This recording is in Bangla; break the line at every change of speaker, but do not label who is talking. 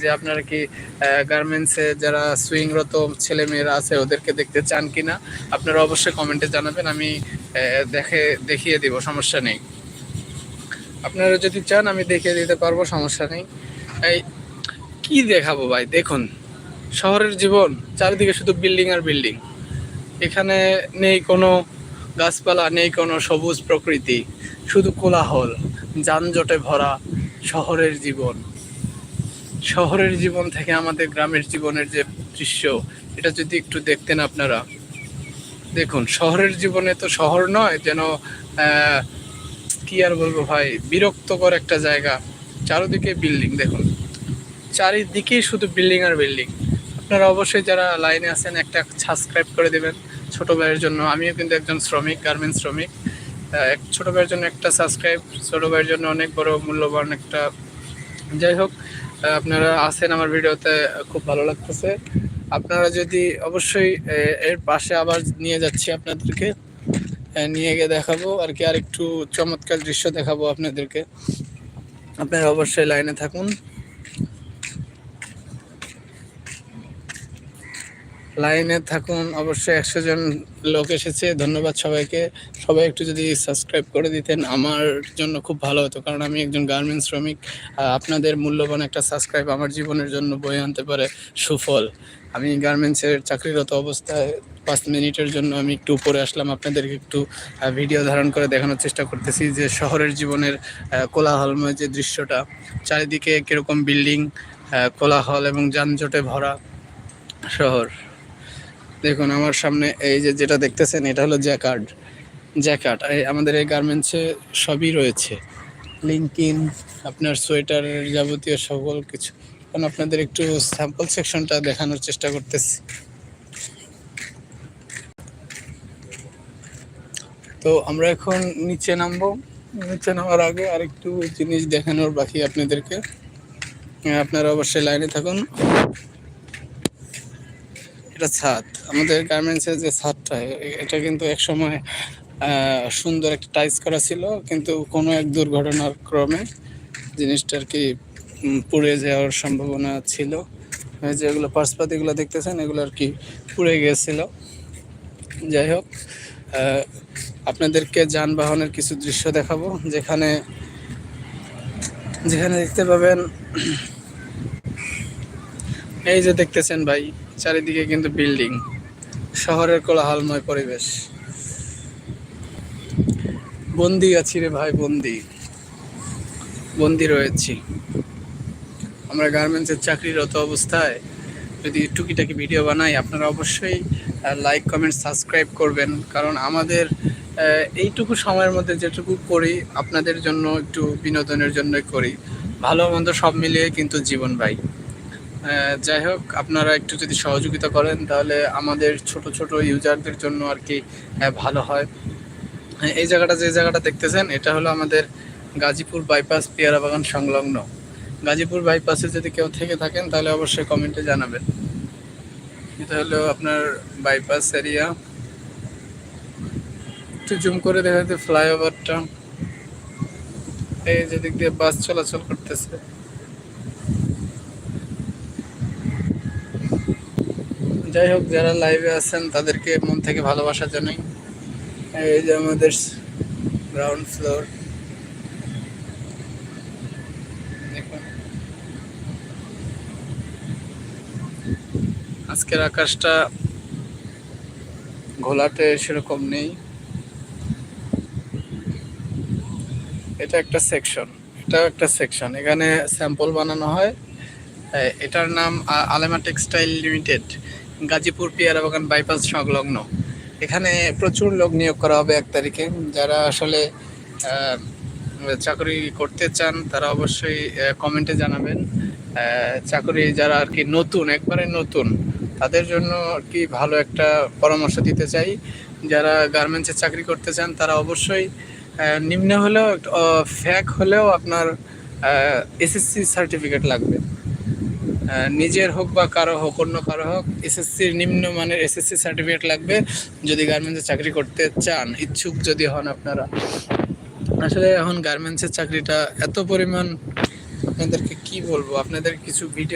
যে আপনারা কি গার্মেন্টসে যারা সুইংরত ছেলে মেয়েরা আছে, ওদেরকে দেখতে চান কিনা? আপনারা অবশ্যই কমেন্টে জানাবেন, আমি দেখে, দেখিয়ে দিব, সমস্যা নেই। আপনারা যদি চান, আমি দেখিয়ে দিতে পারব, সমস্যা নেই। এই, কি দেখাবো ভাই? দেখুন, শহরের জীবন, চারিদিকে শুধু বিল্ডিং আর বিল্ডিং এখানে নেই কোনো গাছপালা, নেই কোনো সবুজ প্রকৃতি, শুধু কোলাহল, যানজটে ভরা শহরের জীবন। শহরের জীবন থেকে আমাদের গ্রামের জীবনের যে দৃশ্য, এটা যদি একটু দেখতেন আপনারা। দেখুন, শহরের জীবনে তো শহর নয়, যেন কি আর বলব ভাই, বিরক্তকর একটা জায়গা। চারিদিকে বিল্ডিং, দেখুন। চারিদিকেই শুধু বিল্ডিং আর বিল্ডিং। আপনারা অবশ্যই যারা লাইনে আছেন, একটা সাবস্ক্রাইব করে দেবেন ছোটো ভাইয়ের জন্য। আমিও কিন্তু একজন শ্রমিক, গার্মেন্টস শ্রমিক। এক ছোট ভাইয়ের জন্য একটা সাবস্ক্রাইব, ছোটো ভাইয়ের জন্য অনেক বড় মূল্যবান একটা। যাই হোক আপনারা আছেন আমার ভিডিওতে, খুব ভালো লাগতেছে। আপনারা যদি অবশ্যই এর পাশে আবার নিয়ে যাচ্ছি আপনাদেরকে নিয়ে গিয়ে দেখাবো আর কি আর একটু চমৎকার দৃশ্য দেখাবো আপনাদেরকে। আপনারা অবশ্যই লাইনে থাকুন। লাইনে থাকুন। অবশ্যই একশো জন লোক এসেছে। ধন্যবাদ সবাইকে। সবাই একটু যদি সাবস্ক্রাইব করে দিতেন, আমার জন্য খুব ভালো হতো। কারণ আমি একজন গার্মেন্টস শ্রমিক। আপনাদের মূল্যবান একটা সাবস্ক্রাইব আমার জীবনের জন্য বয়ে আনতে পারে সুফল। আমি গার্মেন্টসের চাকরিরত অবস্থায় পাঁচ মিনিটের জন্য আমি একটু উপরে আসলাম। আপনাদেরকে একটু ভিডিও ধারণ করে দেখানোর চেষ্টা করতেছি যে শহরের জীবনের কোলাহলময় যে দৃশ্যটা। চারিদিকে কীরকম বিল্ডিং কোলাহল এবং যানজটে ভরা শহর। দেখুন, আমার সামনে এই যে যেটা দেখতেছেন, এটা হলো জ্যাকার্ড। জ্যাকার্ড আমাদের এই গার্মেন্টসে সবই রয়েছে। লিঙ্কিন আপনার সোয়েটারের যাবতীয় সকল কিছু। এখন আপনাদের একটু স্যাম্পল সেকশনটা দেখানোর চেষ্টা করতেছি। তো আমরা এখন নিচে নামবো। নিচে নামার আগে আরেকটু জিনিস দেখানোর বাকি আপনাদেরকে। আপনারা অবশ্যই লাইনে থাকুন। এটা ছাদ। আমাদের গার্মেন্টসের যে ছাদটা এটা কিন্তু এক সময় সুন্দর একটা টাইস করা ছিল, কিন্তু কোনো এক দুর্ঘটনার ক্রমে জিনিসটা আর কি পুড়ে যাওয়ার সম্ভাবনা ছিল। যেগুলো পার্সপাতিগুলো দেখতেছেন, এগুলো আর কি পুড়ে গিয়েছিল যাই হোক আপনাদেরকে যানবাহনের কিছু দৃশ্য দেখাবো। যেখানে যেখানে দেখতে পাবেন এই যে দেখতেছেন ভাই, চারিদিকে কিন্তু বিল্ডিং। শহরের কোলাহলময় পরিবেশ। বন্দি আছি রে ভাই, বন্দি। বন্দি রয়েছি। আমরা গার্মেন্টসের চাকরিরত অবস্থায় যদি টুকিটাকি ভিডিও বানাই, আপনারা অবশ্যই লাইক কমেন্ট সাবস্ক্রাইব করবেন। কারণ আমাদের এইটুকু সময়ের মধ্যে যেটুকু করি, আপনাদের জন্য একটু বিনোদনের জন্যই করি। ভালো মন্দ সব মিলিয়ে কিন্তু জীবন ভাই। যাই হোক, আপনারা একটু যদি সহযোগিতা করেন, তাহলে আমাদের ছোট ছোট ইউজারদের জন্য আর কি ভালো হয়। এই জায়গাটা যে জায়গাটা দেখতেছেন, এটা হলো আমাদের গাজীপুর বাইপাস পেয়ারা বাগান সংলগ্ন। গাজীপুর বাইপাসে যদি কেউ থেকে থাকেন, তাহলে অবশ্যই কমেন্টে জানাবেন। এটা হলো আপনার বাইপাস এরিয়া একটু জুম করে দেখাতে ফ্লাইওভারটা এই যে দিক দিয়ে বাস চলাচল করতেছে। যাই হোক, যারা লাইভে আছেন, তাদেরকে মন থেকে ভালোবাসা জানাই এই যে আমাদের গ্রাউন্ড ফ্লোর আজকের আকাশটা ঘোলাটে সেরকম নেই। এটা একটা সেকশন এটাও একটা সেকশন এখানে স্যাম্পল বানানো হয়। এটার নাম আলেমা টেক্সটাইল লিমিটেড। গাজীপুর পেয়ারা বাগান বাইপাস সংলগ্ন। এখানে প্রচুর লোক নিয়োগ করা হবে এক তারিখে। যারা আসলে চাকরি করতে চান, তারা অবশ্যই কমেন্টে জানাবেন। চাকরি যারা আর কি নতুন, একবারে নতুন, তাদের জন্য আর কি ভালো একটা পরামর্শ দিতে চাই। যারা গার্মেন্টসে চাকরি করতে চান, তারা অবশ্যই নিম্ন হলেও ফ্যাক হলেও আপনার এসএসসি সার্টিফিকেট লাগবে। নিজের হোক বা কারও হোক, অন্য কারও হোক এসএসসির নিম্নমানের এসএসসি সার্টিফিকেট লাগবে। যদি গার্মেন্টসে চাকরি করতে চান, ইচ্ছুক যদি হন আপনারা। আসলে এখন গার্মেন্টসের চাকরিটা এত পরিমাণ, আপনাদেরকে কি বলব? আপনাদের কিছু ভিডিও